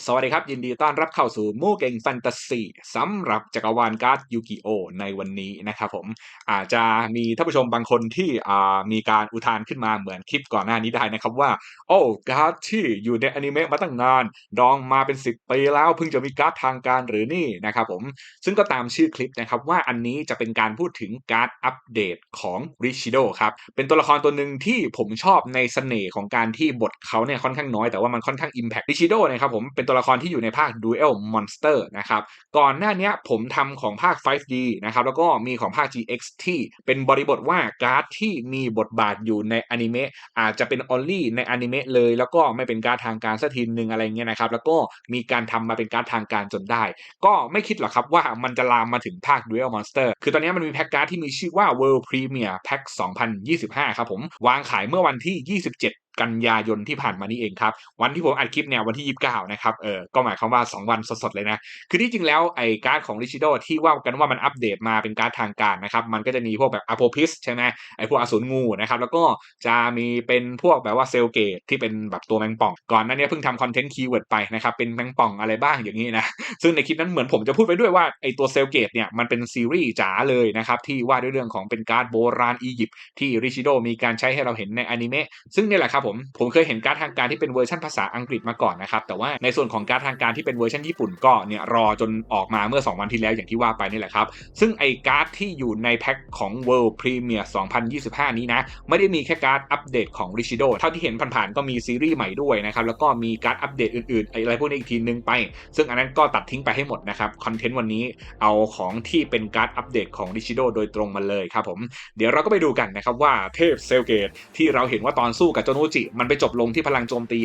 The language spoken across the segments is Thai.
สวัสดีครับ ยินดีต้อนรับเข้าสู่มู่เก่งแฟนตาซีสำหรับจักรวาลการ์ดยูกิโอในวันนี้นะครับผมอาจจะมีท่านผู้ชมบางคนที่มีการอุทานขึ้นมาเหมือนคลิปก่อนหน้านี้ได้นะครับว่า โอ้การ์ดที่อยู่ในอนิเมะมาตั้งนาน ดองมาเป็น 10 ปีแล้วเพิ่งจะมีการ์ดทางการหรือนี่นะครับผมซึ่งก็ตามชื่อคลิปนะครับว่าอันนี้จะเป็นการพูดถึงการ์ดอัปเดตของริชิโดครับเป็นตัวละครตัวหนึ่งที่ผมชอบในเสน่ห์ของการที่บทเขาเนี่ยค่อนข้างน้อยแต่ว่ามันค่อนข้างอิมแพคริชิโดนะครับผมเป็นตัวละครที่อยู่ในภาค Duel Monster นะครับก่อนหน้านี้ผมทำของภาค 5D นะครับแล้วก็มีของภาค GX ที่เป็นบริบทว่าการ์ดที่มีบทบาทอยู่ในอนิเมะอาจจะเป็น only ในอนิเมะเลย แล้วก็ไม่เป็นการ์ดทางการสักทีหนึ่งอะไรเงี้ยนะครับแล้วก็มีการทำมาเป็นการ์ดทางการจนได้ ก็ไม่คิดหรอกครับว่ามันจะลามมาถึงภาค Duel Monster คือตอนนี้มันมีแพ็กการ์ดที่มีชื่อว่า World Premier Pack 2025 ครับผม วางขายเมื่อวันที่ 27 กันยายนที่ผ่านมานี่เองครับ วันที่ผมอัดคลิปเนี่ยวันที่ 29 นะครับเออก็หมายความว่า 2 วันสดๆเลยนะ คือที่จริงแล้วไอ้การ์ดของริชิโดที่ว่ากันว่ามันอัปเดตมาเป็นการ์ดทางการนะครับมันก็จะมีพวกแบบอโพพิสใช่ไหมไอ้พวกอสูรงูนะครับแล้วก็จะมีเป็นพวกแบบว่าเซลเกตที่เป็นแบบตัวแมงป่อง ก่อนหนั้นเนี่ยเพิ่งทำคอนเทนต์คีย์เวิร์ดไปนะครับเป็นแมงป่องอะไรบ้างอย่างนี้นะซึ่งในคลิปนั้นเหมือนผมจะพูดไปด้วยว่าไอ้ตัวเซลเกตเนี่ยมันเป็นซีรีส์จ๋าเลยนะครับที่ว่าด้วยเรื่องของเป็นการ์ดโบราณอียิปต์ที่ริชิโดมีการใช้ให้เราเห็นในอนิเมะซึ่งนี่แหละครับผม ผมเคยเห็นการ์ดทางการที่เป็นเวอร์ชันภาษาอังกฤษมาก่อนนะครับ แต่ว่าในส่วนของการ์ดทางการที่เป็นเวอร์ชันญี่ปุ่นก็เนี่ยรอจนออกมาเมื่อ 2 วันที่แล้วอย่างที่ว่าไปนี่แหละครับ ซึ่งไอการ์ดที่อยู่ในแพ็คของ World Premier 2025 นี้นะ ไม่ได้มีแค่การ์ดอัปเดตของ Rishido เท่าที่เห็นผ่านๆก็มีซีรีส์ใหม่ด้วยนะครับ แล้วก็มีการ์ดอัปเดตอื่นๆอะไรพวกนี้อีกทีนึงไป ซึ่งอันนั้นก็ตัดทิ้งไปให้หมดนะครับ คอนเทนต์วันนี้เอาของที่เป็นการ์ดอัปเดตของ Rishido โดยตรงมาเลยครับผม เดี๋ยวเราก็ไปดูกันนะครับว่าเทพเซลเกตที่เราเห็นว่าตอนสู้กับโจโนจิมันไปจบลงที่พลังโจมตี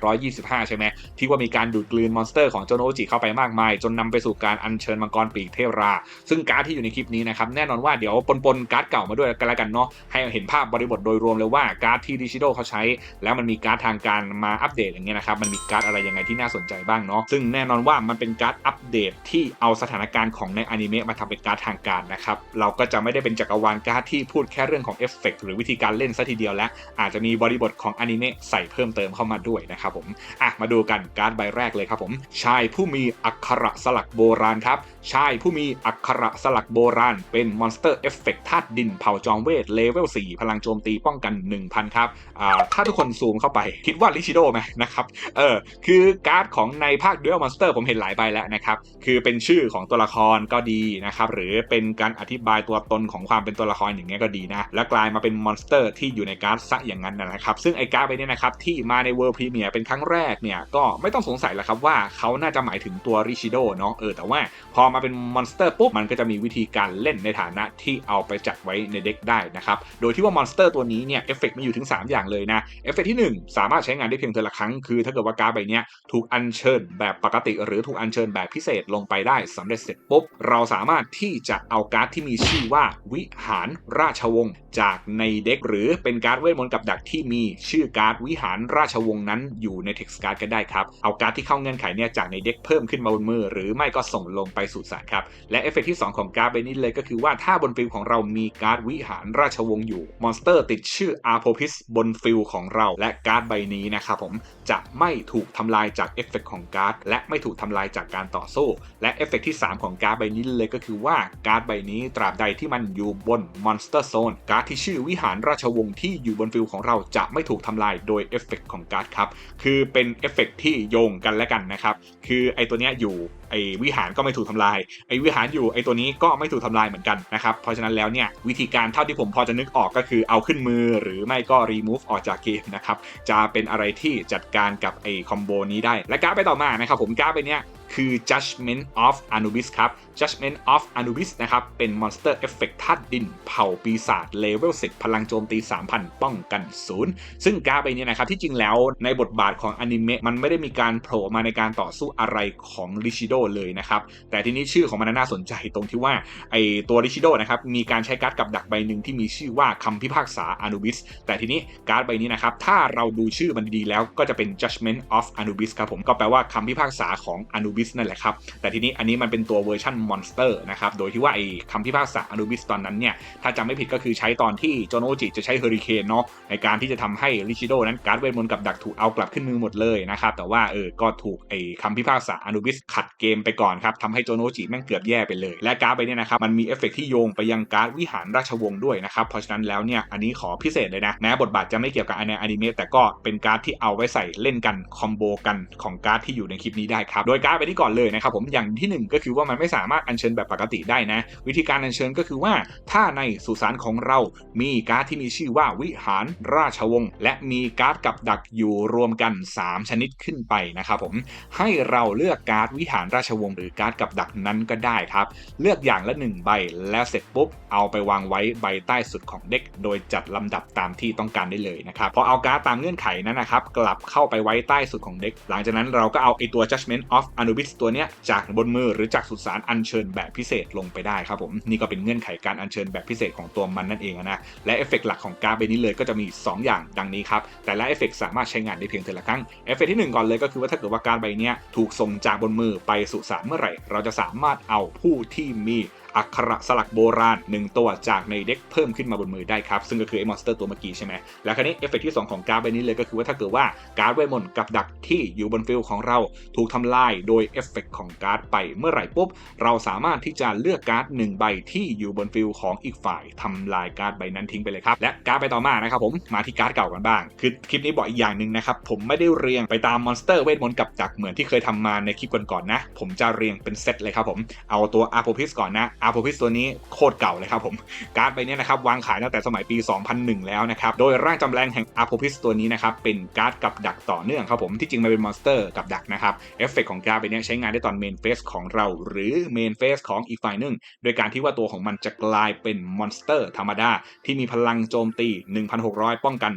5,825 ใช่ไหมที่ว่ามีการดูดกลืนมอนสเตอร์ของโจโนจิเข้าไปมากมาย จนนำไปสู่การอัญเชิญมังกรปีกเทรา ซึ่งการ์ดที่อยู่ในคลิปนี้นะครับแน่นอนว่าเดี๋ยวปนๆการ์ดเก่ามาด้วยกันล้วกันเนาะให้เห็นภาพบริบทโดยรวมเลยว่าการ์ดที่ดิชิโดเขาใช้ แล้วมันมีการ์ดทางการมาอัปเดตอย่างเงี้ยนะครับมันมีการ์ดอะไรยังไงที่น่าสนใจบ้างเนาะซึ่งแน่นอนว่ามันเป็นการ์ดอัปเดตที่เอาสถานการณ์ของในอนิเมะมาทำเป็นการ์ดทางการนะครับเราก็จะไม่ได้เป็นจักรวาลการ์ดที่พูดแค่เรื่องของเอฟเฟกหรือวิธีการเล่นซะทีเดียวและอาจจะมีบริบทของอนิเมะใส่เพิ่มเติมเข้ามาด้วยนะครับผมอะมาดูกันการ์ดใบแรกเลยครับผมชายผู้มีอักขระสลักโบราณครับชายผู้มีอักขระสลักโบราณ เป็นมอนสเตอร์เอฟเฟกต์ธาตุดินเผาจอมเวทเลเวล4พลังโจมตีป้องกัน 1000 ครับอ่าถ้าทุกคนซูมเข้าไป คิดว่าลิชิโดไหมนะครับเออคือการ์ดของในภาค Duel Monster ผมเห็นหลายใบแล้วนะครับคือเป็นชื่อของตัวละครก็ดีนะครับหรือเป็นการอธิบายตัวตนของความเป็นตัวละครอย่างเงี้ยก็ดีนะแล้วกลายมาเป็นมอนสเตอร์ที่อยู่ในการ์ดซะอย่างนั้นนะครับซึ่งไอ้การ์ดใบนี้นะครับที่มาใน World Premier เป็นครั้งแรกเนี่ยก็ไม่ต้องสงสัยแล้วครับว่าเขาน่าจะหมายถึงตัวริชิโดเนาะเออแต่ว่าพอมาเป็นมอนสเตอร์ปุ๊บมันก็จะมีวิธีการเล่นในฐานะที่เอาไปจัดไว้ในเด็กได้นะครับโดยที่ว่ามอนสเตอร์ตัวนี้เนี่ยเอฟเฟกต์มีอยู่ถึง 3 อย่างเลยนะเอฟเฟกต์ที่ 1 สามารถใช้งานได้เพียงเทอละครั้งคือ ถ้าเกิดว่าการ์ดใบนี้ถูกอัญเชิญแบบปกติ หรือถูกอัญเชิญแบบพิเศษลงไปได้สำเร็จเสร็จปุ๊บเราสามารถที่จะเอาการ์ดที่มีชื่อว่าวิหารราชวงศ์จากในเด็กหรือเป็นการ์ดเวทมนต์กับดักที่มีชื่อการ์ดวิหารราชวงศ์นั้นอยู่ในเท็กซ์การ์ดก็ได้ครับ เอาการ์ดที่เข้าเงื่อนไขเนี่ยจากในเด็กเพิ่มขึ้นมาบนมือ หรือไม่ก็ส่งลงไปสู่สารครับ และเอฟเฟกที่ 2 ของการ์ดใบนี้เลยก็คือว่าถ้าบนฟิลของเรามีการ์ดวิหารราชวงศ์อยู่มอนสเตอร์ติดชื่ออาร์โพพิสบนฟิลของเรา และการ์ดใบนี้นะครับผมจะไม่ถูกทำลายจากเอฟเฟกของการ์ดและไม่ถูกทำลายจากการต่อสู้ และเอฟเฟกที่ 3 ของการ์ดใบนี้เลยก็คือว่าการ์ดใบนี้ตราบใดที่มันอยู่บนมอนสเตอร์โซนการ์ดที่ชื่อวิหารราชวงศ์ที่อยู่บนฟิลของเราจะไม่ถูกทำลายโดยเอฟเฟกของการ์ดครับ คือเป็นเอฟเฟกที่โยงกันและกันนะครับ คือไอตัวเนี้ยอยู่ไอวิหารก็ไม่ถูกทำลาย ไอวิหารอยู่ไอตัวนี้ก็ไม่ถูกทำลายเหมือนกันนะครับ เพราะฉะนั้นแล้วเนี่ยวิธีการเท่าที่ผมพอจะนึกออกก็คือเอาขึ้นมือหรือไม่ก็ remove ออกจากเกมนะครับ จะเป็นอะไรที่จัดการกับไอคอมโบนี้ได้ และการ์ดไปต่อมานะครับผมการ์ดไปเนี้ย คือ Judgment of Anubis ครับ Judgment of Anubis นะครับ เป็นมอนสเตอร์เอฟเฟกต์ธาตุดินเผ่าปีศาจเลเวล10พลังโจมตี 3,000 ป้องกัน0ซึ่งการ์ดใบนี้นะครับ ที่จริงแล้วในบทบาทของอนิเมะมันไม่ได้มีการโผล่มาในการต่อสู้อะไรของริชิโดเลยนะครับ แต่ทีนี้ชื่อของมันน่าสนใจตรงที่ว่าไอตัวริชิโดนะครับ มีการใช้การ์ดกับดักใบหนึ่งที่มีชื่อว่าคำพิพากษา Anubis แต่ทีนี้การ์ดใบนี้นะครับ ถ้าเราดูชื่อมันดีแล้วก็จะเป็น Judgment of Anubis ครับผมก็แปลว่าคำพิพากษาของ Anubis บิสนั่นแหละครับ แต่ทีนี้อันนี้มันเป็นตัวเวอร์ชันมอนสเตอร์นะครับ โดยที่ว่าไอ้คำพิพากษาอนูบิสตอนนั้นเนี่ย ถ้าจำไม่ผิดก็คือใช้ตอนที่โจโนจิจะใช้เฮอริเคนเนาะในการที่จะทำให้ริชิโดนั้นการ์ดเวทมนต์กับดักถูกเอากลับขึ้นมือหมดเลยนะครับ แต่ว่าเออก็ถูกไอ้คำพิพากษาอนูบิสขัดเกมไปก่อนครับทำให้โจโนจิแม่งเกือบแย่ไปเลย และการ์ดใบเนี้นะครับมันมีเอฟเฟกที่โยงไปยังการ์ดวิหารราชวงศ์ด้วยนะครับเพราะฉะนั้นแล้วเนี่ยอันนี้ขอพิเศษเลยนะแม้บทบาทจะไม่เกี่ยวกับในอนิเมะแต่ก็เป็นการ์ดที่เอาไว้ใส่เล่นกันคอมโบกันของการ์ดที่อยู่ในคลิปนี้ได้ครับโดยการ์ดไปทีก่อนเลยนะครับผมอย่างที่หนึ่งก็คือว่ามันไม่สามารถอัญเชิญแบบปกติได้นะ วิธีการอัญเชิญก็คือว่าถ้าในสุสานของเรามีการ์ดที่มีชื่อว่าวิหารราชวงศ์และมีการ์ดกับดักอยู่รวมกัน 3 ชนิดขึ้นไปนะครับผมให้เราเลือกการ์ดวิหารราชวงศ์หรือการ์ดกับดักนั้นก็ได้ครับ เลือกอย่างละ 1 ใบแล้วเสร็จปุ๊บเอาไปวางไว้ใบใต้สุดของเด็ก โดยจัดลำดับตามที่ต้องการได้เลยนะครับพอเอาการ์ดตามเงื่อนไขนั้นนะครับกลับเข้าไปไว้ใต้สุดของเด็ก หลังจากนั้นเราก็เอาไอตัว Judgment of Anubis ตัวเนี้ยจากบนมือหรือจากสุสานอัญเชิญแบบพิเศษลงไปได้ครับผมนี่ก็เป็นเงื่อนไขการอัญเชิญแบบพิเศษของตัวมันนั่นเองนะและเอฟเฟกต์หลักของการ์ดใบนี้เลยก็จะมี 2 อย่างดังนี้ครับแต่ละเอฟเฟกต์สามารถใช้งานได้เพียงเทอละครั้งเอฟเฟกต์ที่ 1 ก่อนเลยก็คือว่าถ้าเกิดว่าการ์ดใบนี้ถูกส่งจากบนมือไปสุสานเมื่อไหร่ เราจะสามารถเอาผู้ที่มี อักขระสลักโบราณ 1 ตัวจากในเด็กเพิ่มขึ้นมาบนมือได้ครับ ซึ่งก็คือไอ้มอนสเตอร์ตัวเมื่อกี้ใช่ไหมแล้วคราวนี้เอฟเฟกที่ 2 ของการ์ดใบนี้เลยก็คือว่าถ้าเกิดว่าการ์ดเวทมนต์กับดักที่อยู่บนฟิลของเราถูกทำลายโดยเอฟเฟกของการ์ดไปเมื่อไหร่ปุ๊บ เราสามารถที่จะเลือกการ์ดหนึ่งใบที่อยู่บนฟิลของอีกฝ่ายทำลายการ์ดใบนั้นทิ้งไปเลยครับและการ์ดไปต่อมานะครับผมมาที่การ์ดเก่ากันบ้าง คือคลิปนี้บอกอีกอย่างหนึ่งนะครับผมไม่ได้เรียงไปตามมอนสเตอร์เวทมนต์กับดักเหมือนที่เคยทำมาในคลิปก่อนๆนะ ผมจะเรียงเป็นเซตเลยครับผมเอาตัวอาโพพิสก่อนนะอาโพพิสตัวนี้โคตรเก่าเลยครับผม การ์ดใบนี้นะครับวางขายตั้งแต่สมัยปี 2001 แล้วนะครับ โดยร่างจำแรงแห่งอาโพพิสตัวนี้นะครับเป็นการ์ดกับดักต่อเนื่องครับผม ที่จริงมันเป็นมอนสเตอร์กับดักนะครับ เอฟเฟกของการ์ดใบนี้ใช้งานได้ตอนเมนเฟสของเรา หรือเมนเฟสของอีกฝ่ายหนึ่ง โดยการที่ว่าตัวของมันจะกลายเป็นมอนสเตอร์ธรรมดาที่มีพลังโจมตี 1,600 ป้องกัน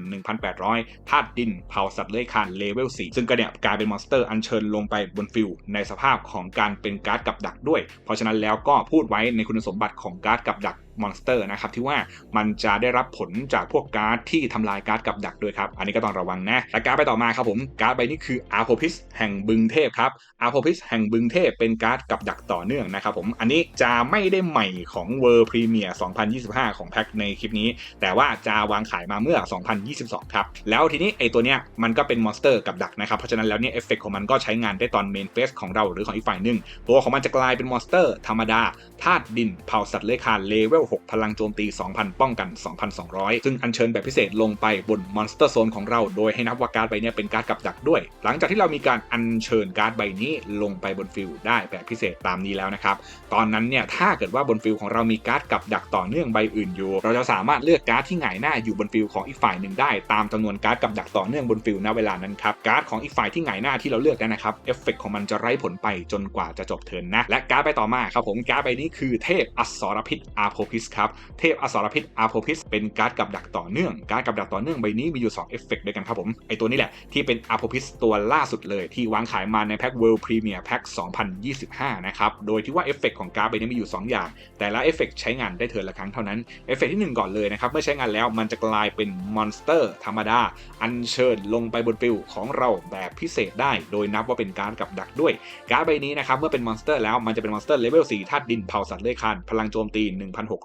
1,800ธาตุดินเผาสัตว์เลื้อยคลานเลเวล4ซึ่งก็เนี่ยกลายเป็นมอนสเตอร์อัญเชิญลงไปบนฟิลในสภาพของการเป็นการ์ดกับดักด้วย เพราะฉะนั้นแล้วก็พูดไว้ในคุณสมบัติของการ์ดกับดัก มอนสเตอร์นะครับที่ว่ามันจะได้รับผลจากพวกการ์ดที่ทำลายการ์ดกับดักด้วยครับ อันนี้ก็ต้องระวังนะและการ์ดไปต่อมาครับผมการ์ดใบนี้คืออาโพพิสแห่งบึงเทพครับอาโพพิสแห่งบึงเทพเป็นการ์ดกับดักต่อเนื่องนะครับผมอันนี้จะไม่ได้ใหม่ของ World Premier 2025 ของแพ็คในคลิปนี้ แต่ว่าจะวางขายมาเมื่อ 2022 ครับ แล้วทีนี้ไอตัวเนี้ยมันก็เป็นมอนสเตอร์กับดักนะครับเพราะฉะนั้นแล้วเนี่ยเอฟเฟกของมันก็ใช้งานได้ตอนเมนเฟสของเราหรือของอีกฝ่ายหนึ่งตัวของมันจะกลายเป็นมอนสเตอร์ธรรมดาธาตุดินเผาสัตว์เลื้อยคลานเลเวล6 พลังโจมตี 2,000 ป้องกัน 2,200 ซึ่งอัญเชิญแบบพิเศษลงไปบนมอนสเตอร์โซนของเราโดยให้นับว่าการ์ดใบนี้เป็นการ์ดกับดักด้วย หลังจากที่เรามีการอัญเชิญการ์ดใบนี้ลงไปบนฟิลได้แบบพิเศษตามนี้แล้วนะครับ ตอนนั้นเนี่ยถ้าเกิดว่าบนฟิลของเรามีการ์ดกับดักต่อเนื่องใบอื่นอยู่ เราจะสามารถเลือกการ์ดที่หงายหน้าอยู่บนฟิลของอีกฝ่ายหนึ่งได้ ตามจำนวนการ์ดกับดักต่อเนื่องบนฟิลณเวลานั้นครับการ์ดของอีกฝ่ายที่หงายหน้าที่เราเลือกนั้นนะครับเอฟเฟกของมันจะไร้ผลไปจนกว่าจะจบเทิร์นนะและการ์ดไปต่อมาครับผมการ์ดใบนี้คือเทพอสรพิษอาโพพิสครับเทพอสรพิษอาโพพิสเป็นการ์ดกับดักต่อเนื่อง การ์ดกับดักต่อเนื่องใบนี้มีอยู่2เอฟเฟกด้วยกันครับผมไอตัวนี้แหละที่เป็นอาโพพิสตัวล่าสุดเลย ที่วางขายมาในแพ็ค World Premier Pack 2025 นะครับโดยที่ว่าเอฟเฟกของการ์ดใบนี้มีอยู่ 2 อย่าง แต่ละเอฟเฟกใช้งานได้เทิร์นละครั้งเท่านั้นเอฟเฟกที่ 1 ก่อนเลยนะครับเมื่อใช้งานแล้วมันจะกลายเป็นมอนสเตอร์ธรรมดาอัญเชิญลงไปบนฟิลของเราแบบพิเศษได้ โดยนับว่าเป็นการ์ดกับดักด้วย การ์ดใบนี้นะครับเมื่อเป็นมอนสเตอร์แล้วมันจะเป็นมอนสเตอร์เลเวล4ธาตุดินเผาสัตว์เลื้อยคลานพลังโจมตี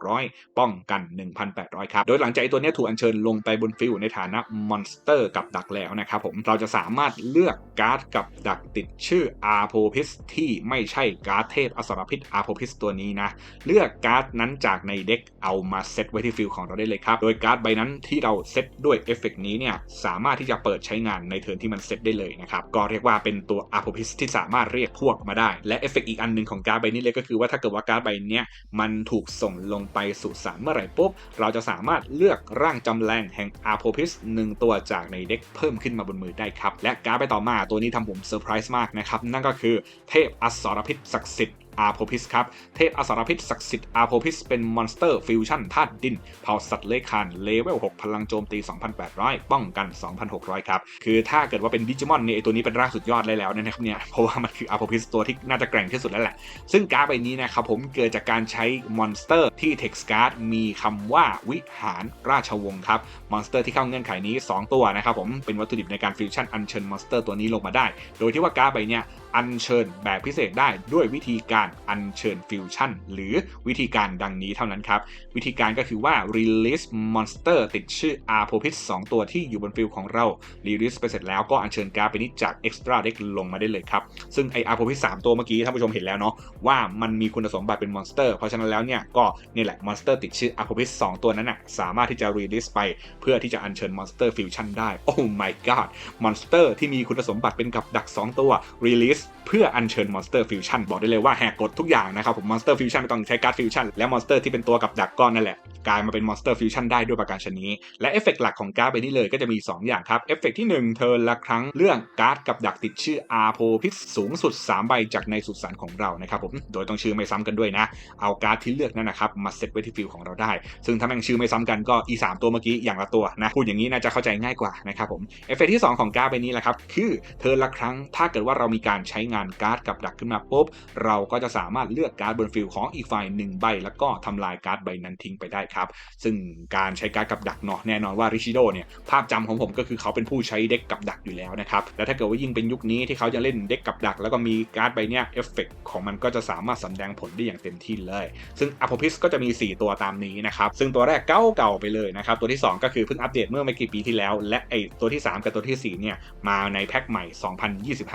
1,600 ป้องกัน 1,800 ครับ โดยหลังจากไอตัวนี้ถูกอัญเชิญลงไปบนฟิลในฐานะมอนสเตอร์กับดักแล้วนะครับผม เราจะสามารถเลือกการ์ดกับดักติดชื่ออาโพพิสที่ไม่ใช่การ์ดเทพอสรพิษอาโพพิสตัวนี้นะ เลือกการ์ดนั้นจากในเด็กเอามาเซตไว้ที่ฟิลของเราได้เลยครับ โดยการ์ดใบนั้นที่เราเซตด้วยเอฟเฟกนี้เนี่ยสามารถที่จะเปิดใช้งานในเทิร์นที่มันเซตได้เลยนะครับ ก็เรียกว่าเป็นตัวอาโพพิสที่สามารถเรียกพวกมาได้ และเอฟเฟกอีกอันหนึ่งของการ์ดใบนี้เลยก็คือว่าถ้าเกิดว่าการ์ดใบนี้มันถูกส่งลงไปสุสานเมื่อไหร่ปุ๊บ เราจะสามารถเลือกร่างจำแรงแห่งอาโพพิสหนึ่งตัวจากในเด็กเพิ่มขึ้นมาบนมือได้ครับ และการไปต่อมาตัวนี้ทำผมเซอร์ไพรส์มากนะครับ นั่นก็คือเทพอสรพิษศักดิ์สิทธิ์ อาโพพิสครับ เทพอสรพิษศักดิ์สิทธิ์อาโพพิสเป็นมอนสเตอร์ฟิวชั่นธาตุดิน เผ่าสัตว์เลื้อยคานเลเวล 6 พลังโจมตี 2,800 ป้องกัน 2,600 ครับ คือถ้าเกิดว่าเป็นดิจิมอนเนี่ยตัวนี้เป็นร่างสุดยอดเลยแล้วนะครับเนี่ย เพราะว่ามันคืออาโพพิสตัวที่น่าจะแกร่งที่สุดแล้วแหละ ซึ่งการ์ดใบนี้นะครับผมเกิดจากการใช้มอนสเตอร์ที่เท็กซ์การ์ดมีคำว่าวิหารราชวงศ์ครับ มอนสเตอร์ที่เข้าเงื่อนไขนี้ 2 ตัวนะครับผมเป็นวัตถุดิบในการฟิวชั่นอัญเชิญมอนสเตอร์ตัวนี้ลงมาได้ โดยที่ว่าการ์ดใบเนี้ยอัญเชิญแบบพิเศษได้ด้วยวิธีการอัญเชิญฟิวชั่นหรือวิธีการดังนี้เท่านั้นครับ วิธีการก็คือว่า release monster ติดชื่อ a r p o p i s 2 ตัวที่อยู่บนฟิลของเรา release ไปเสร็จแล้วก็อัญเชิญการ์ดไปนี้จาก extra deck ลงมาได้เลยครับ ซึ่งไอ a r p o p i s 3 ตัวเมื่อกี้ท่านผู้ชมเห็นแล้วเนาะว่ามันมีคุณสมบัติเป็นมอนสเตอร์เพราะฉะนั้นแล้วเนี่ยก็นี่แหละมอนสเตอร์ติดชื่อ a r p o p i s 2 ตัวนั้นนะสามารถที่จะ release ไปเพื่อที่จะอัญเชิญมอนสเตอร์ฟิวชั่นได้ โอ้ my god มอนสเตอร์ที่มีคุณสมบัติเป็นกับดัก 2 ตัว release เพื่ออัญเชิญมอนสเตอร์ฟิวชั่นบอกได้เลยว่าแหกกฎทุกอย่างนะครับผมมอนสเตอร์ฟิวชั่นไม่ต้องใช้การ์ดฟิวชั่นและมอนสเตอร์ที่เป็นตัวกับดักก้อนนั่นแหละกลายมาเป็นมอนสเตอร์ฟิวชั่นได้ด้วยประการชนี้ และเอฟเฟกต์หลักของการ์ดใบนี้เลยก็จะมี 2 อย่างครับเอฟเฟกต์ที่ 1เทิร์นละครั้งเรื่องการ์ดกับดักติดชื่ออาโพพิษสูงสุด 3 ใบจากในสุสานของเรานะครับผมโดยต้องชื่อไม่ซ้ำกันด้วยนะ เอาการ์ดที่เลือกนั่นนะครับมาเซตไว้ที่ฟิลของเราได้ ซึ่งถ้าแม่งชื่อไม่ซ้ำกันก็อีสามตัวเมื่อกี้อย่างละตัวนะพูดอย่างนี้น่าจะเข้าใจง่ายกว่านะครับผมเอฟเฟกต์ที่ 2 ของการ์ดใบนี้แหละครับคือเทิร์นละครั้งถ้าเกิดว่าเรามีการใช้งานการ์ดกับดักขึ้นมาปุ๊บเราก็จะสามารถเลือกการ์ดบนฟิลของอีกฝ่ายหนึ่งใบ แล้วก็ทำลายการ์ดใบนั้นทิ้งไปได้ครับ ซึ่งการใช้การ์ดกับดักเนาะแน่นอนว่าริชิโดเนี่ยภาพจำของผมก็คือเขาเป็นผู้ใช้เด็กกับดักอยู่แล้วนะครับและถ้าเกิดว่ายิ่งเป็นยุคนี้ที่เขาจะเล่นเด็กกับดัก แล้วก็มีการ์ดใบเนี้ยเอฟเฟกของมันก็จะสามารถสำแดงผลได้อย่างเต็มที่เลย ซึ่งอ p o พิสก็จะมี 4 ตัวตามนี้นะครับซึ่งตัวแรกเก่าเก่าๆไปเลยนะครับตัวที่ 2 ก็คือเพิ่งอัปเดตเมื่อไม่กี่ปีที่แล้ว และไอตัวที่ 3 กับตัวทีสี่4 เนี่ยมาในแพ็คใหม่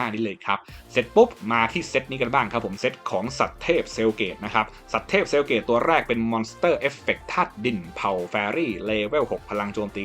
2025 นี้เลยครับเสร็จปุ๊บมาที่เซตนี้กันบ้างครับผมเซตของสัตว์เทพเซลเกตนะครับ สัตว์เทพเซลเกตตัวแรกเป็นมอนสเตอร์เอฟเฟกธาตุดินเผาแฟรี่เลเวล 6 พลังโจมตี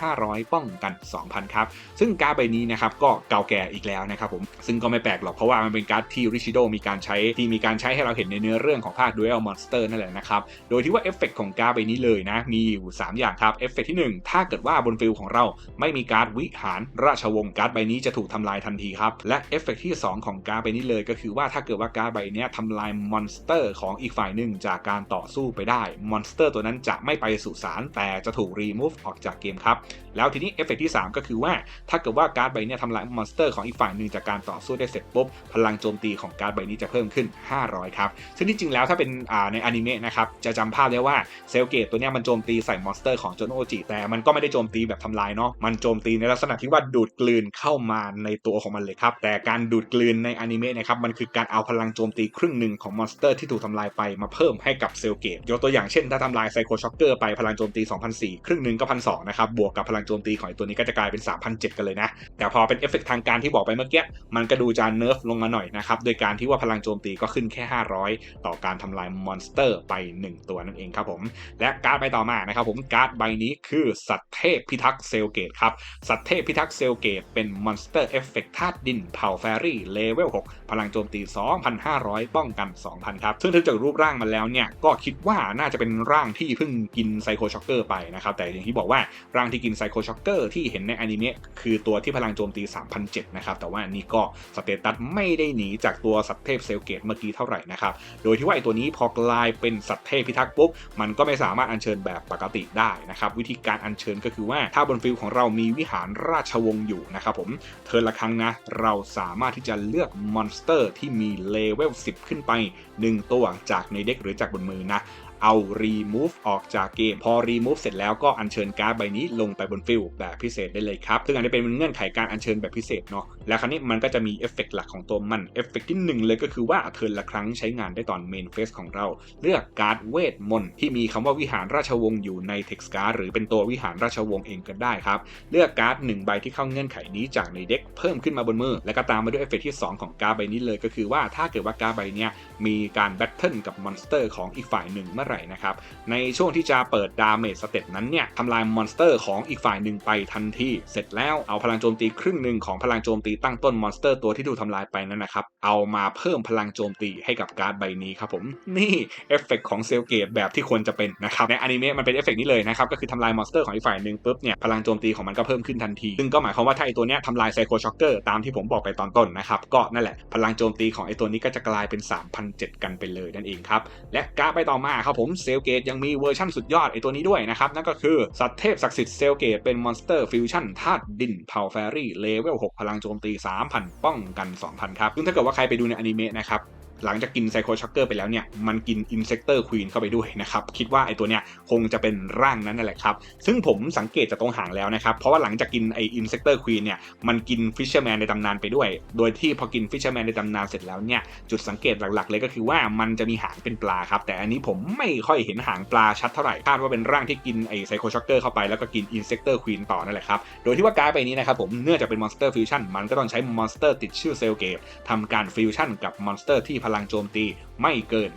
2,500 ป้องกัน 2,000 ครับ ซึ่งการ์ดใบนี้นะครับก็เก่าแก่อีกแล้วนะครับผม ซึ่งก็ไม่แปลกหรอกเพราะว่ามันเป็นการ์ดที่ริชิโดมีการใช้ที่มีการใช้ให้เราเห็นในเนื้อเรื่องของภาค Duel Monster นั่นแหละนะครับ โดยที่ว่าเอฟเฟกของการ์ดใบนี้เลยนะมีอยู่ 3 อย่างครับเอฟเฟกที่ 1 ถ้าเกิดว่าบนฟิลของเราไม่มีการ์ดวิหารราชวงศ์การ์ดใบนี้จะถูกทำลายทันทีครับและเอฟเฟกที่ 2 ของการ์ดใบนี้เลยก็คือว่าถ้าเกิดว่าการ์ดใบนี้ทำลายมอนสเตอร์ของอีกฝ่ายหนึ่งจากการต่อสู้ไปได้ มอนสเตอร์ตัวนั้นจะไม่ไปสู่สารแต่จะถูกรีมูฟออกจากเกมครับ แล้วทีนี้เอฟเฟกที่ 3 ก็คือว่า ถ้าเกิดว่าการ์ดใบเนี้ยทำลายมอนสเตอร์ของอีกฝ่ายหนึ่งจากการต่อสู้ได้เสร็จปุ๊บ พลังโจมตีของการ์ดใบนี้จะเพิ่มขึ้น 500 ครับ ซึ่งที่จริงแล้วถ้าเป็นในอนิเมะนะครับ จะจำภาพได้ว่าเซลเกตตัวนี้มันโจมตีใส่มอนสเตอร์ของโจโนจิแต่มันก็ไม่ได้โจมตีแบบทำลายเนาะ มันโจมตีในลักษณะที่ว่าดูดกลืนเข้ามาในตัวของมันเลยครับ แต่การดูดกลืนในอนิเมะนะครับ มันคือการเอาพลังโจมตีครึ่งหนึ่งของมอนสเตอร์ที่ถูกทำลายไปมาเพิ่มให้กับเซลเกตยกตัวอย่างเช่นถ้าทำลายไซโคช็อกเกอร์ไปพลังโจมตี2,004ครึ่งหนึ่งก็1,200นะครับบวกกับพลังโจมตีของไอตัวนี้ก็จะกลายเป็น3,007กันเลยนะแต่พอเป็นเอฟเฟกต์ทางการที่บอกไปเมื่อกี้มันก็ดูจะเนิร์ฟลงมาหน่อยนะครับโดยการที่ว่าพลังโจมตีก็ขึ้นแค่ 500 ต่อการทำลายมอนสเตอร์ไป 1 ตัวนั่นเองครับผมและการ์ดใบต่อมานะครับผมการ์ดใบนี้คือสัตว์เทพพิทักษ์เซลเกตครับสัตว์เทพพิทักษ์เซลเกตเป็นมอนสเตอร์เอฟเฟกต์ธาตุดินเผ่าแฟรี่เลเวล6พลังโจมตี 2,500ป้องกัน 2,000 ครับ ซึ่งถ้าจากรูปร่างมันแล้วเนี่ยก็คิดว่าน่าจะเป็นร่างที่เพิ่งกินไซโคช็อกเกอร์ไปนะครับ แต่อย่างที่บอกว่าร่างที่กินไซโคช็อกเกอร์ที่เห็นในอนิเมะคือตัวที่พลังโจมตี 3,007นะครับ แต่ว่านี่ก็สเตตัสไม่ได้หนีจากตัวสัตว์เทพเซลเกตเมื่อกี้เท่าไหร่นะครับ โดยที่ว่าไอตัวนี้พอกลายเป็นสัตว์เทพพิทักษ์ปุ๊บมันก็ไม่สามารถอัญเชิญแบบปกติได้นะครับวิธีการอัญเชิญก็คือว่าถ้าบนฟิลของเรามีวิหารราชวงศ์อยู่นะครับผมเทิร์นละครั้งนะเราสามารถที่จะเลือกมอนสเตอร์ที่มีเลเวล10ขึ้นไป 1 ตัวจากในเด็กหรือจากบนมือนะ เอา remove ออกจากเกม พอ remove เสร็จแล้วก็อัญเชิญการ์ดใบนี้ลงไปบนฟิลแบบพิเศษได้เลยครับ ซึ่งอันนี้เป็นเงื่อนไขการอัญเชิญแบบพิเศษเนาะ แล้วคราวนี้มันก็จะมีเอฟเฟกต์หลักของตัวมันเอฟเฟกต์ที่ 1 เลยก็คือว่าเทิร์นละครั้งใช้งานได้ตอนเมนเฟสของเรา เลือกการ์ดเวทมนต์ที่มีคำว่าวิหารราชวงศ์อยู่ในเท็กซ์การ์ดหรือเป็นตัววิหารราชวงศ์เองก็ได้ครับ เลือกการ์ดหนึ่งใบที่เข้าเงื่อนไขนี้จากในเด็กเพิ่มขึ้นมาบนมือ แล้วก็ตามมาด้วยเอฟเฟกต์ที่ 2 ของการ์ดใบนี้เลยก็คือว่าถ้าเกิดว่าการ์ดใบนี้มีการแบทเทิลกับมอนสเตอร์ของอีกฝ่ายหนึ่งเมื่อไหร่ไหร่นะครับ ในช่วงที่จะเปิดดาเมจสเต็ปนั้นเนี่ยทำลายมอนสเตอร์ของอีกฝ่ายหนึ่งไปทันที เสร็จแล้วเอาพลังโจมตีครึ่งหนึ่งของพลังโจมตีตั้งต้นมอนสเตอร์ตัวที่ถูกทำลายไปนั้นนะครับ เอามาเพิ่มพลังโจมตีให้กับการ์ดใบนี้ครับผม นี่เอฟเฟกของเซลเกตแบบที่ควรจะเป็นนะครับ ในอนิเมะมันเป็นเอฟเฟกนี้เลยนะครับ ก็คือทำลายมอนสเตอร์ของอีกฝ่ายหนึ่งปุ๊บเนี่ยพลังโจมตีของมันก็เพิ่มขึ้นทันที ซึ่งก็หมายความว่าถ้าไอตัวเนี้ยทำลายไซโคช็อกเกอร์ตามที่ผมบอกไปตอนต้นนะครับก็นั่นแหละพลังโจมตีของไอตัวนี้ก็จะกลายเป็น3,007กันไปเลยนั่นเองครับและการ์ดไปต่อมาครับผมเซลเกตยังมีเวอร์ชั่นสุดยอดไอตัวนี้ด้วยนะครับ นั่นก็คือ สัตว์เทพศักดิ์สิทธิ์เซลเกตเป็นมอนสเตอร์ฟิวชั่นธาตุดินเผ่าแฟรี่เลเวล6พลังโจมตี 3,000 ป้องกัน 2,000 ครับซึ่งถ้าเกิดว่าใครไปดูในอนิเมะนะครับ หลังจากกินไซโคช็อกเกอร์ไปแล้วเนี่ยมันกินอินเซกเตอร์ควีนเข้าไปด้วยนะครับคิดว่าไอตัวเนี้ยคงจะเป็นร่างนั้นนั่นแหละครับซึ่งผมสังเกตจากตรงหางแล้วนะครับเพราะว่าหลังจากกินไออินเซกเตอร์ควีนเนี่ยมันกินฟิชเชอร์แมนในตำนานไปด้วย โดยที่พอกินฟิชเชอร์แมนในตำนานเสร็จแล้วเนี่ยจุดสังเกตหลักๆ เลยก็คือว่ามันจะมีหางเป็นปลาครับแต่อันนี้ผมไม่ค่อยเห็นหางปลาชัดเท่าไหร่คาดว่าเป็นร่างที่กินไอไซโคช็อกเกอร์เข้าไปแล้วก็กินอินเซกเตอร์ควีนต่อนั่นแหละครับโดยที่ว่าการ์ดใบนี้นะครับผมเนื่องจากเป็นมอนสเตอร์ฟิวชั่นมันก็ต้องใช้มอนสเตอร์ติดชื่อเซลเกตทำการฟิวชั่นกับมอนสเตอร์ที่พลังโจมตีไม่เกิน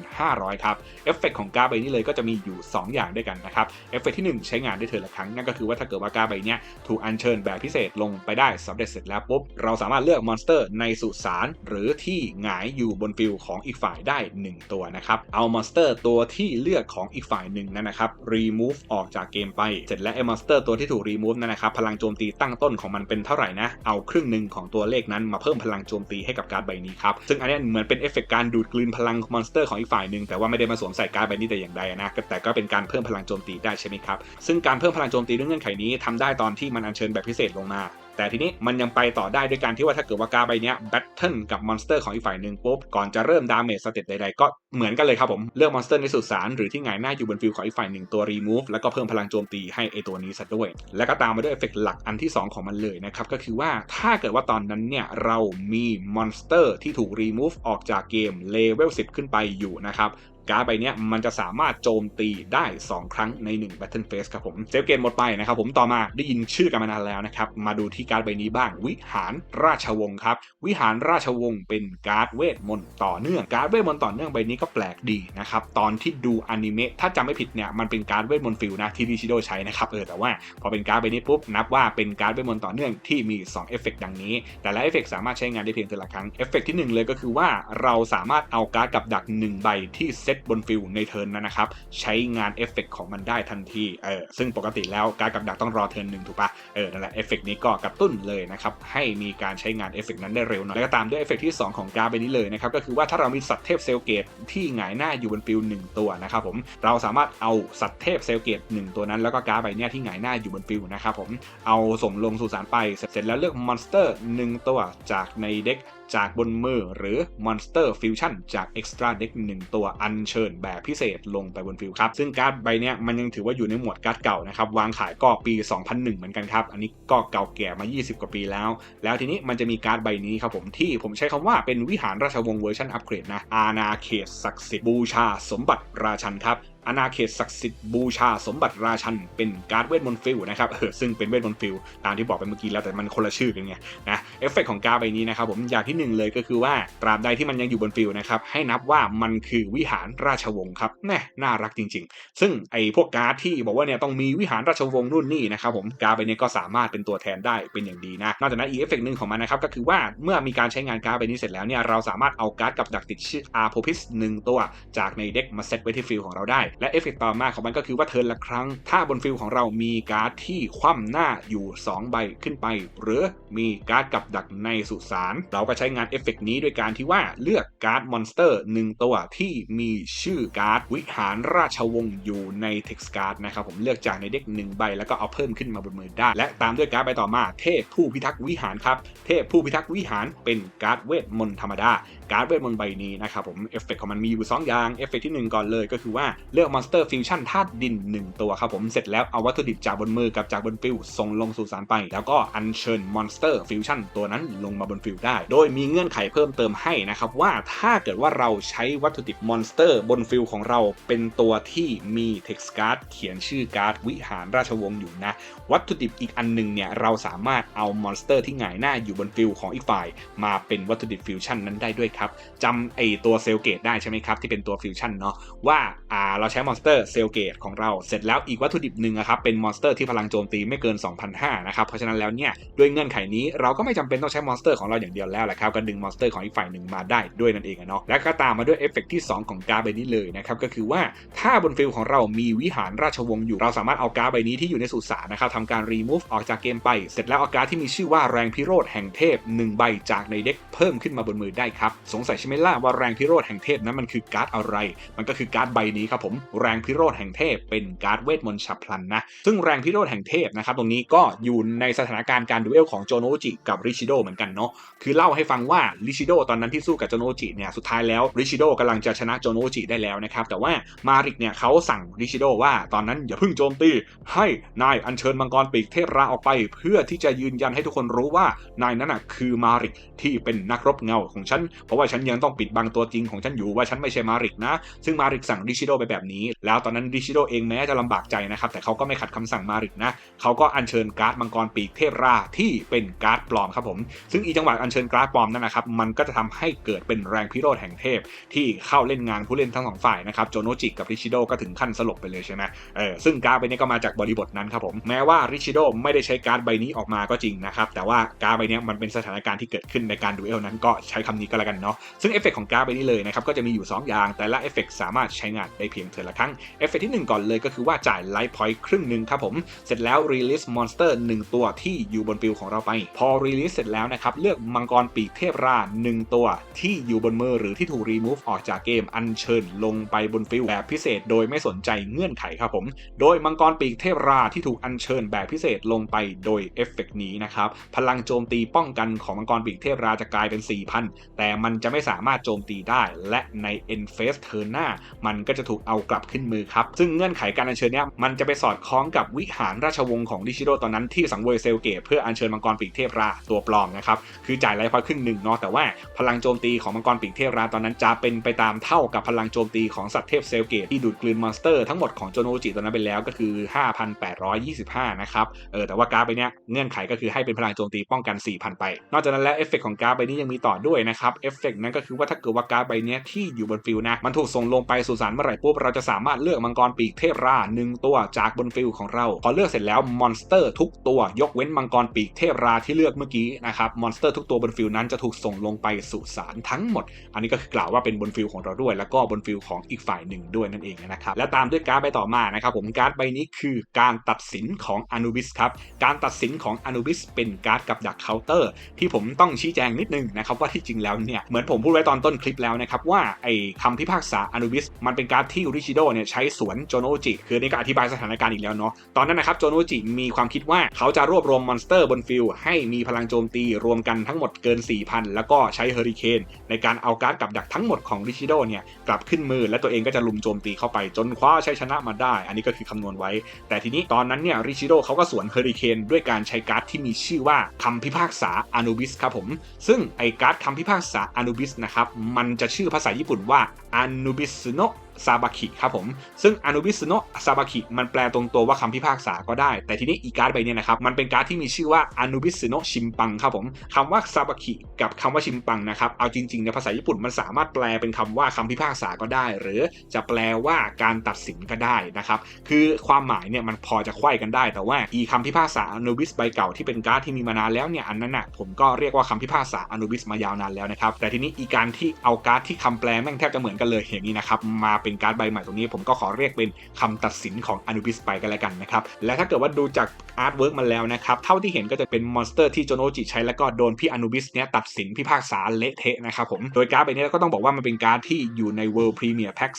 2,500 ครับ เอฟเฟกของการ์ดใบนี้เลยก็จะมีอยู่ 2 อย่างด้วยกันนะครับ เอฟเฟกที่ 1 ใช้งานได้เธอละครั้ง นั่นก็คือว่าถ้าเกิดว่าการ์ดใบนี้ถูกอัญเชิญแบบพิเศษลงไปได้สำเร็จเสร็จแล้วปุ๊บ เราสามารถเลือกมอนสเตอร์ในสุสานหรือที่หงายอยู่บนฟิลของอีกฝ่ายได้ 1 ตัวนะครับ เอามอนสเตอร์ตัวที่เลือกของอีกฝ่ายหนึ่งนั่นนะครับ remove ออกจากเกมไป เสร็จแล้วไอ้มอนสเตอร์ตัวที่ถูก remove นั่นนะครับ พลังโจมตีตั้งต้นของมันเป็นเท่าไหร่นะ เอาครึ่งหนึ่งของตัวเลขนั้นมาเพิ่มพลังโจมตีให้กับการ์ดใบนี้ครับ ซึ่งอันนี้เหมือนเป็นเอฟเฟกการดูดกลืนพลังมอนสเตอร์ของอีกฝ่ายหนึ่งแต่ว่าไม่ได้มาสวมใส่การ์ดใบนี้แต่อย่างใดนะแต่ก็เป็นการเพิ่มพลังโจมตีได้ใช่ไหมครับซึ่งการเพิ่มพลังโจมตีด้วยเงื่อนไขนี้ทำได้ตอนที่มันอัญเชิญแบบพิเศษลงมา แต่ทีนี้มันยังไปต่อได้ด้วยการที่ว่าถ้าเกิดว่าการใบเนี้ยแบทเทิลกับมอนสเตอร์ของอีกฝ่ายหนึ่งปุ๊บก่อนจะเริ่มดาเมจสเต็ปใดๆก็เหมือนกันเลยครับผมเลือกมอนสเตอร์ในสุสานหรือที่หงายหน้าอยู่บนฟิลของอีกฝ่ายหนึ่งตัว remove แล้วก็เพิ่มพลังโจมตีให้ไอตัวนี้ซะด้วย แล้วก็ตามมาด้วยเอฟเฟกต์หลักอันที่ 2 ของมันเลยนะครับก็คือว่าถ้าเกิดว่าตอนนั้นเนี่ยเรามีมอนสเตอร์ที่ถูก remove ออกจากเกมเลเวล10 ขึ้นไปอยู่นะครับ การ์ดใบนี้มันจะสามารถโจมตีได้ 2 ครั้งใน 1 Battle Phase ครับผมเซฟเกมหมดไปนะครับผมต่อมาได้ยินชื่อกันมานานแล้วนะครับ มาดูที่การ์ดใบนี้บ้าง วิหารราชวงศ์ครับ วิหารราชวงศ์เป็นการ์ดเวทมนต์ต่อเนื่องการ์ดเวทมนต์ต่อเนื่องใบนี้ก็แปลกดีนะครับตอนที่ดูอนิเมะถ้าจำไม่ผิดเนี่ยมันเป็นการ์ดเวทมนต์ฟิลนะที่ดิชิโดใช้นะครับเออแต่ว่าพอเป็นการ์ดใบนี้ปุ๊บนับว่าเป็นการ์ดเวทมนต์ต่อเนื่องที่มี2เอฟเฟกต์ดังนี้ แต่ละเอฟเฟกต์สามารถใช้งานได้เพียงแต่ละครั้งเอฟเฟกต์ที่หนึ่งเลยก็คือว่าเราสามารถเอาการ์ดกับดักหนึ่งใบที่เซตบนฟิลในเทิร์นนั้นนะครับใช้งานเอฟเฟกต์ของมันได้ทันทีเออซึ่งปกติแล้วการกับดักต้องรอเทิร์นหนึ่งถูกปะเออนั่นแหละเอฟเฟกต์นี้ก็กระตุ้นเลยนะครับให้มีการใช้งานเอฟเฟกต์นั้นได้เร็วหน่อยแล้วก็ตามด้วยเอฟเฟกต์ที่ 2 ของการดใบนี้เลยนะครับก็คือว่าถ้าเรามีสัตว์เทพเซลเกตที่หงายหน้าอยู่บนฟิลหนึ่งตัวนะครับผมเราสามารถเอาสัตว์เทพเซลเกตหนึ่งตัวนั้นแล้วก็การดใบเนี้ยที่หงายหน้าอยู่บนฟิลนะครับผมเอาส่งลงสู่สารไปเสร็จแล้วเลือกมอนสเตอร์หนึ่งตัวจากในเด็ก จากบนมือหรือ Monster Fusion จาก Extra Deck 1 ตัวอัญเชิญแบบพิเศษลงไปบนฟิลครับซึ่งการ์ดใบนี้มันยังถือว่าอยู่ในหมวดการ์ดเก่านะครับวางขายก็ปี 2001 เหมือนกันครับ อันนี้ก็เก่าแก่มา 20 กว่าปีแล้ว แล้วทีนี้มันจะมีการ์ดใบนี้ครับผมที่ผมใช้คำว่าเป็นวิหารราชวงศ์เวอร์ชันอัปเกรดนะอาณาเขตศักดิ์สิทธิ์บูชาสมบัติราชันครับ อาณาเขตศักดิ์สิทธิ์บูชาสมบัติราชัน เป็นการ์ดเวทมนต์ฟิลนะครับเออซึ่งเป็นเวทมนต์ฟิลตามที่บอกไปเมื่อกี้แล้วแต่มันคนละชื่อกันไงนะเอฟเฟกของการ์ดใบนี้นะครับผมอย่างที่หนึ่งเลยก็คือว่าตราบใดที่มันยังอยู่บนฟิลนะครับให้นับว่ามันคือวิหารราชวงศ์ครับแน่น่ารักจริง ๆ ซึ่งไอ้พวกการ์ดที่บอกว่าเนี่ยต้องมีวิหารราชวงศ์นู่นนี่นะครับผมการ์ดใบนี้ก็สามารถเป็นตัวแทนได้เป็นอย่างดีนะนอกจากนั้นอีเอฟเฟกหนึ่งของมันนะครับก็คือว่าเมื่อมีการใช้งานการ์ดใบนี้เสร็จแล้วเนี่ยเราสามารถเอาการ์ดกับดักติดชื่ออาร์โพพิสหนึ่งตัวจากในเด็กมาเซตไว้ที่ฟิลของเราได้และเอฟเฟกต่อมาของมันก็คือว่าเทิร์นละครั้ง ถ้าบนฟิลของเรามีการ์ดที่คว่ำหน้าอยู่ 2 ใบขึ้นไป หรือมีการ์ดกับดักในสุสานเราก็ใช้งานเอฟเฟกนี้ด้วยการที่ว่าเลือกการ์ดมอนสเตอร์ 1 ตัวที่มีชื่อการ์ดวิหารราชวงศ์อยู่ในเท็กซ์การ์ดนะครับผมเลือกจากในเด็ก1ใบแล้วก็เอาเพิ่มขึ้นมาบนมือได้ และตามด้วยการ์ดใบต่อมา เทพผู้พิทักษ์วิหารครับเทพผู้พิทักษ์วิหารเป็นการ์ดเวทมนต์ธรรมดา การ์ดเวทมนต์ใบนี้นะครับผมเอฟเฟกของมันมีอยู่2อย่างเอฟเฟกที่ 1 ก่อนเลยก็คือว่าเลือกมอนสเตอร์ฟิวชั่นธาตุดิน 1 ตัวครับผมเสร็จแล้วเอาวัตถุดิบจากบนมือกับจากบนฟิลส่งลงสู่สารไป แล้วก็อัญเชิญมอนสเตอร์ฟิวชั่นตัวนั้นลงมาบนฟิลได้ โดยมีเงื่อนไขเพิ่มเติมให้นะครับว่าถ้าเกิดว่าเราใช้วัตถุดิบมอนสเตอร์บนฟิลของเราเป็นตัวที่มีเท็กซ์การ์ดเขียนชื่อการ์ดวิหารราชวงศ์อยู่นะ วัตถุดิบอีกอันหนึงเนี่ยเราสามารถเอามอนสเตอร์ที่หงายหน้าอยู่บนฟิลของอีกฝ่าย มาเป็นวัตถุดิบฟิวชั่นนั้นได้ด้วยครับจำไอตัวเซลเกตได้ใช่ไหมครับ ที่เป็นตัวฟิวชั่นเนาะว่าอ่าเราใช้มอนสเตอร์เซลเกตของเราเสร็จแล้วอีกวัตถุดิบหนึ่งครับเป็นมอนสเตอร์ที่พลังโจมตีไม่เกิน 2,500นะครับเพราะฉะนั้นแล้วเนี่ยด้วยเงื่อนไขนี้เราก็ไม่จำเป็นต้องใช้มอนสเตอร์ของเราอย่างเดียวแล้วแหละครับก็ดึงมอนสเตอร์ของอีกฝ่ายหนึ่งมาได้ด้วยนั่นเองเนาะและก็ตามมาด้วยเอฟเฟกต์ที่ 2 ของการ์ดใบนี้เลยนะครับก็คือว่าถ้าบนฟิลของเรามีวิหารราชวงศ์อยู่เราสามารถเอาการ์ดใบนี้ที่อยู่ในสุสานนะครับทำการรีมูฟออกจากเกมไป เสร็จแล้วเอาการ์ดที่มีชื่อว่าแรงพิโรธแห่งเทพ 1 ใบจากในเด็กเพิ่มขึ้นมาบนมือได้ครับสงสัยใช่ไหมล่ะว่าแรงพิโรธแห่งเทพนั้นมันคือการ์ดอะไร มันก็คือการ์ดใบนี้ครับผมแรงพิโรธแห่งเทพเป็นการ์ดเวทมนต์ฉับพลันนะซึ่งแรงพิโรธแห่งเทพนะครับตรงนี้ก็อยู่ในสถานการณ์การดูเอลของโจโนจิกับริชิโดเหมือนกันเนาะคือเล่าให้ฟังว่าริชิโดตอนนั้นที่สู้กับโจโนจิเนี่ยสุดท้ายแล้วริชิโดกำลังจะชนะโจโนจิได้แล้วนะครับแต่ว่ามาริกเนี่ยเขาสั่งริชิโดว่าตอนนั้นอย่าเพิ่งโจมตี ให้นายอัญเชิญมังกรปีกเทพราออกไป เพื่อที่จะยืนยันให้ทุกคนรู้ว่านายนั้นน่ะคือมาริกที่เป็นนักรบเงาของฉันเพราะว่าฉันยังต้องปิดบังตัวจริงของฉันอยู่ว่าฉันไม่ใช่มาริกนะ ซึ่งมาริกสั่งริชิโดไปแบบนี้ แล้วตอนนั้นริชิโดเองแม้จะลำบากใจนะครับแต่เขาก็ไม่ขัดคำสั่งมาริกนะเขาก็อัญเชิญการ์ดมังกรปีกเทพราที่เป็นการ์ดปลอมครับผมซึ่งอีจังหวะอัญเชิญการ์ดปลอมนั่นนะครับมันก็จะทำให้เกิดเป็นแรงพิโรธแห่งเทพ ที่เข้าเล่นงานผู้เล่นทั้งสองฝ่ายนะครับโจโนจิกับริชิโดก็ถึงขั้นสลบไปเลยใช่ไหมเออซึ่งการ์ดใบนี้ก็มาจากบริบทนั้นครับผมแม้ว่าริชิโดไม่ได้ใช้การ์ดใบนี้ออกมาก็จริงนะครับแต่ว่าการ์ดใบนี้มันเป็นสถานการณ์ที่เกิดขึ้นในการดูเอลนั้นก็ใช้คำนี้ก็แล้วกันเนาะซึ่งเอฟเฟกของการ์ดใบนี้เลยนะครับก็จะมีอยู่ 2 อย่าง แต่ละเอฟเฟกสามารถใช้งานได้เพียงเทือละครั้งเอฟเฟกที่ 1 ก่อนเลยก็คือว่าจ่ายไลฟ์พอยต์ครึ่งหนึ่งครับผมเสร็จแล้วรีลิสมอนสเตอร์1ตัวที่อยู่บนฟิลของเราไป พอรีลิสเสร็จแล้วนะครับเลือกมังกรปีกเทพรา 1 ตัวที่อยู่บนมือหรือที่ถูกรีมูฟออกจากเกมอัญเชิญลงไปบนฟิลแบบพิเศษ โดยไม่สนใจเงื่อนไขครับผมโดยมังกรปีกเทพราที่ถูกอัญเชิญแบบพิเศษลงไปโดยเอฟเฟกนี้นะครับพลังโจมตีป้องกันของมังกรปีกเทพราจะกลายเป็น 4,000 แต่มันจะไม่สามารถโจมตีได้ และใน End Phase Turn หน้า มันก็จะถูกเอากลับขึ้นมือครับ ซึ่งเงื่อนไขการอัญเชิญเนี้ยมันจะไปสอดคล้องกับวิหารราชวงศ์ของดิชิโดตอนนั้นที่สังเวยเซลเกตเพื่ออัญเชิญมังกรปีกเทพราตัวปลอมนะครับคือจ่ายไลฟ์พอยต์ครึ่งหนึ่งเนาะแต่ว่าพลังโจมตีของมังกรปีกเทพราตอนนั้นจะเป็นไปตามเท่ากับพลังโจมตีของสัตว์เทพเซลเกตที่ดูดกลืนมอนสเตอร์ทั้งหมดของโจโนจิตอนนั้นไปแล้วก็คือ 5,825 นะครับเออแต่ว่าการ์ดใบเนี้ยเงื่อนไขก็คือให้เป็นพลังโจมตีป้องกัน 4,000 ไป นอกจากนั้นแล้วเอฟเฟกของการ์ดใบนี้ยังมีต่อด้วยนะครับเอฟเฟกนั้นก็คือว่าถ้าเกิดว่าการ์ดใบนี้ที่อยู่บนฟิลนะมันถูกส่งลงไปสู่สารเมื่อไหร่ปุ๊บเราจะสามารถเลือกมังกรปีกเทพราหนึ่งตัวจากบนฟิลของเรา พอเลือกเสร็จแล้วมอนสเตอร์ทุกตัวยกเว้นมังกรปีกเทพราที่เลือกเมื่อกี้นะครับมอนสเตอร์ทุกตัวบนฟิลนั้นจะถูกส่งลงไปสู่สารทั้งหมด อันนี้ก็คือกล่าวว่าเป็นบนฟิลของเราด้วย แล้วก็บนฟิลของอีกฝ่ายหนึ่งด้วยนั่นเองนะครับและตามด้วยการ์ดใบต่อมานะครับผมการ์ดใบนี้คือการตัดสินของอนุบิสครับการตัดสินของอนุบิสเป็นการ์ดกับดักเคาน์เตอร์ ที่ผมต้องชี้แจงนิดนึงนะครับว่าที่จริงแล้วเนี่ยเหมือนผมพูดไว้ตอนต้นคลิปแล้วนะครับว่าไอ้คำพิพากษาอนุบิสมันเป็นการ์ดที่ริชิโดเนี่ยใช้สวนโจโนจิคืออนนี่ก็อธิบายสถานการณ์อีกแล้วเนาะตอนนั้นนะครับโจโนจิมีความคิดว่าเขาจะรวบรวมมอนสเตอร์บนฟิลให้มีพลังโจมตีรวมกันทั้งหมดเกิน 4,000 แล้วก็ใช้เฮอริเคนในการเอาการ์ดกับดักทั้งหมดของริชิโดเนี่ยกลับขึ้นมือและตัวเองก็จะลุมโจมตีเข้าไปจนคว้าชัยชนะมาได้ อันนี้ก็คือคำนวณไว้ แต่ทีนี้ตอนนั้นเนี่ยริชิโดเขาก็สวนเฮอริเคนด้วยการใช้การ์ดที่มีชื่อว่าคำพิพากษาอนุบิสครับผมซึ่งไอการ์ดคำพิพากษาอนุบิสนะครับ มันจะชื่อภาษาญี่ปุ่นว่าอนุบิสโน ซาบาคิครับผม ซึ่งอนุบิสโนะซาบาคิมันแปลตรงตัวว่าคำพิพากษาก็ได้ แต่ทีนี้อีการ์ดใบนี้นะครับ มันเป็นการ์ดที่มีชื่อว่าอนุบิสโนะชิมปังครับผมคำว่าซาบาคิกับคำว่าชิมปังนะครับ เอาจริงๆในภาษาญี่ปุ่นมันสามารถแปลเป็นคำว่าคำพิพากษาก็ได้ หรือจะแปลว่าการตัดสินก็ได้นะครับ คือความหมายเนี่ยมันพอจะไขว้กันได้ แต่ว่าอีคำพิพากษาอนุบิสใบเก่าที่เป็นการ์ดที่มีมานานแล้วเนี่ยอันนั้นน่ะผมก็เรียกว่าคำพิพากษาอนุบิสมายาวนานแล้วนะครับแต่ทีนี้อีการที่เอาการ์ดที่คำแปลแม่งแทบจะเหมือนกันเลยอย่างนี้นะครับมาเป็นการ์ดใบใหม่ตรงนี้ ผมก็ขอเรียกเป็นคำตัดสินของอนุบิสไปกันแล้วกันนะครับ และถ้าเกิดว่าดูจากอาร์ตเวิร์กมาแล้วนะครับ เท่าที่เห็นก็จะเป็นมอนสเตอร์ที่โจโนจิใช้แล้วก็โดนพี่อนุบิสเนี้ยตัดสินพิพากษาเละเทะนะครับผม โดยการ์ดใบนี้ก็ต้องบอกว่ามันเป็นการ์ดที่อยู่ใน World Premier Pack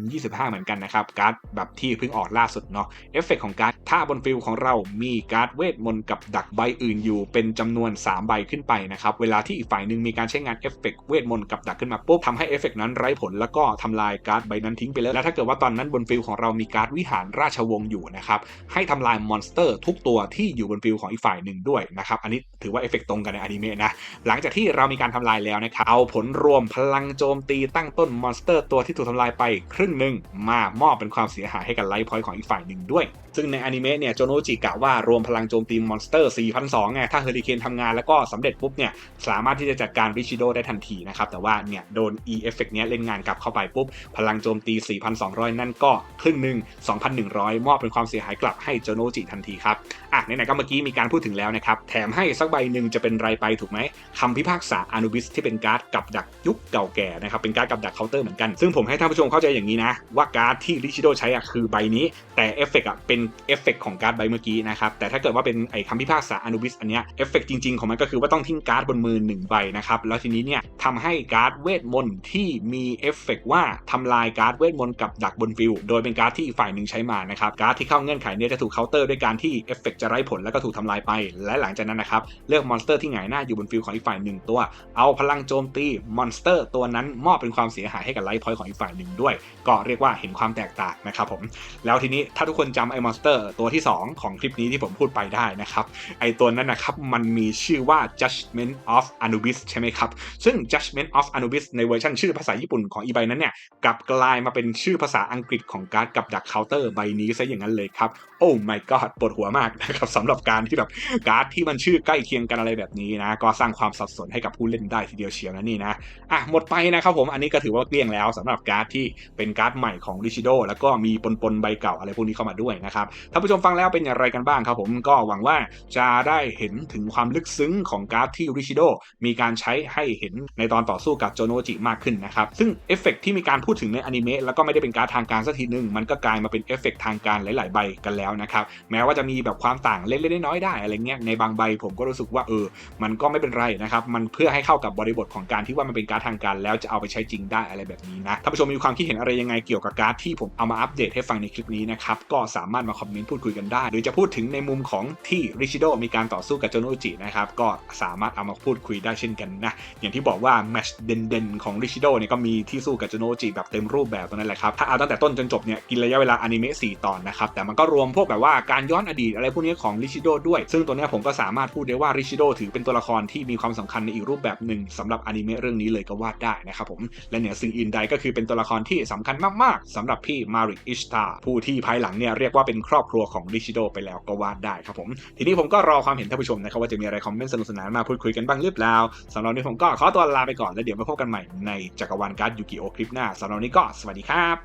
2025 เหมือนกันนะครับ การ์ดแบบที่เพิ่งออกล่าสุดเนาะ เอฟเฟกของการ์ดถ้าบนฟิลของเรามีการ์ดเวทมนต์กับดักใบอื่นอยู่ เป็นจำนวน 3 ใบขึ้นไปนะครับ เวลาที่อีกฝ่ายหนึ่งมีการใช้งานเอฟเฟกเวทมนต์กับดักขึ้นมาปุ๊บทำให้เอฟเฟกนั้นไร้ผลแล้วก็ทำลายการ์ดใบนั้นทิ้งไปแลยแล้วถ้าเกิดว่าตอนนั้นบนฟิลของเรามีการ์ดวิหารราชวงศ์อยู่นะครับให้ทำลายมอนสเตอร์ ทุกตัวที่อยู่บนฟิลของอีกฝ่ายหนึ่งด้วยนะครับอันนี้ถือว่าเอฟเฟกตรงกันในอนิเมะนะหลังจากที่เรามีการทำลายแล้วนะครับเอาผลรวมพลังโจมตีตั้งต้นมอนสเตอร์ ตัวที่ถูกทำลายไปครึ่งหนึ่งมามอบเป็นความเสียหายให้กับไลฟ์พอยต์ของอีกฝ่ายหนึ่งด้วย ซึ่งในอนิเมะเนี่ยโจโนจิกะว่ารวมพลังโจมตีมอนสเตอร์4,200ไงถ้าเฮอริเคนทำงานแล้วก็สำเร็จปุ๊บเนี่ยสามารถที่จะจัดการริชิโดได้ทันทีนะครับแต่ว่าเนี่ยโดน E เอฟเฟกเนี้ยเล่นงานกลับเข้าไปปุ๊บ พลังโจมตี 4,200 นั่นก็ครึ่งหนึ่ง2,100 มอบเป็นความเสียหายกลับให้โจโนจิทันทีครับอะไหนๆก็เมื่อกี้มีการพูดถึงแล้วนะครับแถมให้สักใบหนึ่งจะเป็นไรไปถูกไหมคำพิพากษาอนุบิสที่เป็นการ์ดกับดักยุคเก่าแก่นะครับเป็นการ์ดกับดักเคาน์เตอร์เหมือนกันซึ่งผมให้ท่านผู้ชมเข้าใจอย่างนี้นะว่าการ์ดที่ริชิโดใช้อะคือใบนี้ แต่เอฟเฟกต์อะเป็นเอฟเฟกต์ของการ์ดใบเมื่อกี้นะครับแต่ถ้าเกิดว่าเป็นไอ้คำพิพากษาอนุบิสอันเนี้ยเอฟเฟกต์จริงๆ ของมันก็คือว่าต้องทิ้งการ์ดบนมือหนึ่งใบนะครับแล้วทีนี้เนี่ยทำให้การ์ดเวทมนต์ที่มีเอฟเฟกต์ว่าทำลายการ์ดเวทมนต์กับดักบนฟิลโดยเป็นการ์ดที่อีกฝ่ายหนึ่งใช้มานะครับการ์ดที่เข้าเงื่อนไขเนี่ยจะถูกเคาน์เตอร์ด้วยการที่เอฟเฟกต์จะไร้ผลแล้วก็ถูกทำลายไป และหลังจากนั้นนะครับเลือกมอนสเตอร์ที่หงายหน้าอยู่บนฟิลของอีกฝ่ายหนึ่งตัว เอาพลังโจมตีมอนสเตอร์ตัวนั้นมอบเป็นความเสียหายให้กับไลฟ์พอยต์ของอีกฝ่ายหนึ่งด้วย ก็เรียกว่าเห็นความแตกต่างนะครับผมแล้วทีนี้ถ้าทุกคนจำไอ้มอนสเตอร์ตัวที่ 2 ของคลิปนี้ที่ผมพูดไปได้นะครับ ไอตัวนั้นนะครับมันมีชื่อว่า Judgment of Anubis ใช่ไหมครับ ซึ่ง Judgment of Anubis ในเวอร์ชันชื่อภาษาญี่ปุ่นของอีใบนั้นเนี่ยกลับกลายมาเป็นชื่อภาษาอังกฤษของการ์ดกับดักเคาน์เตอร์ใบนี้ซะอย่างนั้นเลยครับ โอ้ my god ปวดหัวมากนะครับสำหรับการที่แบบการ์ดที่มันชื่อใกล้เคียงกันอะไรแบบนี้นะก็สร้างความสับสนให้กับผู้เล่นได้ทีเดียวเชียวนะนี่นะอะหมดไปนะครับผมอันนี้ก็ถือว่าเกลี้ยงแล้วสำหรับการ์ดที่เป็นการ์ดใหม่ของริชิโดแล้วก็มีปนๆใบเก่าอะไรพวกนี้เข้ามาด้วยนะครับท่านผู้ชมฟังแล้วเป็นอย่างไรกันบ้างครับผมก็หวังว่าจะได้เห็นถึงความลึกซึ้งของการ์ดที่ริชิโดมีการใช้ให้เห็นในตอนต่อสู้กับโจโนจิมากขึ้นนะครับซึ่งเอฟเฟกต์ที่มีการพูดถึงในอนิเมะแล้วก็ไม่ได้เป็นการดทางการสักทีนึงมันก็กลายมาเป็นเอฟเฟกต์ทางการหลาย ๆ ใบกันแล้วนะครับแม้ว่าจะมีแบบความต่างเล็กๆน้อยๆได้อะไรเงี้ยในบางใบผมก็รู้สึกว่าเออ มันก็ไม่เป็นไรนะครับมันเพื่อให้เข้ากับบริบทของการที่ว่ามันเป็นการดทางการแล้วจะเอาไปใช้จริงได้อะไรแบบนี้นะท่านผู้ชมมีความคิดเห็นอะไรยังไงเกี่ยวกับการดที่ผมเอามาอัปเดตให้ฟังในคลิปนี้นะครับก็สามารถมาคอมเมนต์พูดคุยกันได้ หรือจะพูดถึงในมุมของที่ริชิโดมีการต่อสู้กับโจโนจินะครับก็สามารถเอามาพูดคุยได้เช่นกันนะอย่างที่บอกว่าแมชเด่นๆของริชิโดเนี่ยก็มีที่สู้กับโจโนจิแบบเต็มรูปแบบตรงนั้นแหละครับถ้าเอาตั้งแต่ต้นจนจบเนี่ยกินระยะเวลาอนิเมะ4ตอนนะครับแต่มันก็รวมพวกแบบว่าการย้อนอดีตอะไรพวกนี้ของริชิโดด้วย ซึ่งตัวเนี้ยผมก็สามารถพูดได้ว่าริชิโดถือเป็นตัวละครที่มีความสำคัญในอีกรูปแบบหนึ่งสำหรับอนิเมะเรื่องนี้เลยก็ว่าได้นะครับผมและเนี่ยซึ่งอินไดก็คือเป็นตัวละครที่สำคัญมากๆสำหรับพี่มาริอิชตาผู้ที่ภายหลังเนี่ยเรียกว่าเป็นครอบครัวของริชิโดไปแล้วก็ว่าได้ครับผม ทีนี้ผมก็รอความเห็นท่านผู้ชมนะครับว่าจะมีอะไรคอมเมนต์สนุกสนานมาพูดคุยกันบ้างหรือเปล่าสำหรับวันนี้ผมก็ขอตัวลาไปก่อนแล้วเดี๋ยวมาพบกันใหม่ในจักรวาลการ์ดยูกิโอคลิปหน้าสำหรับวันนี้ก็สวัสดีครับ